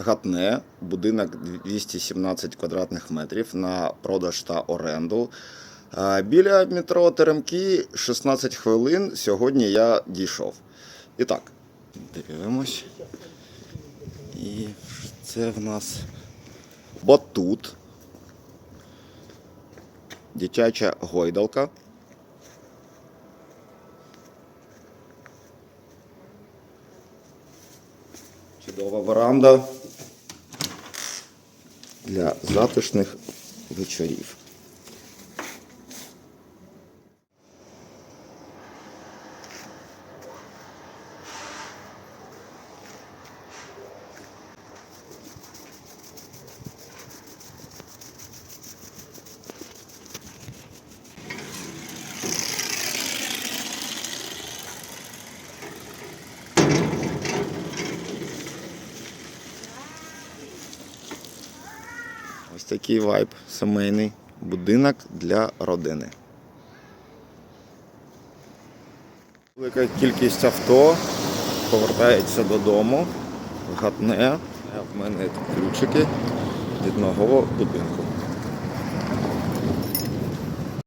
Гатне, будинок 217 квадратних метрів на продаж та оренду. Біля метро Теремки 16 хвилин. Сьогодні я дійшов. І так, дивимось. І це в нас батут. Дитяча гойдалка. Чудова веранда для затишних вечорів. Такий вайб сімейний будинок для родини. Велика кількість авто повертається додому, гатне. В мене тут ключики від нового будинку.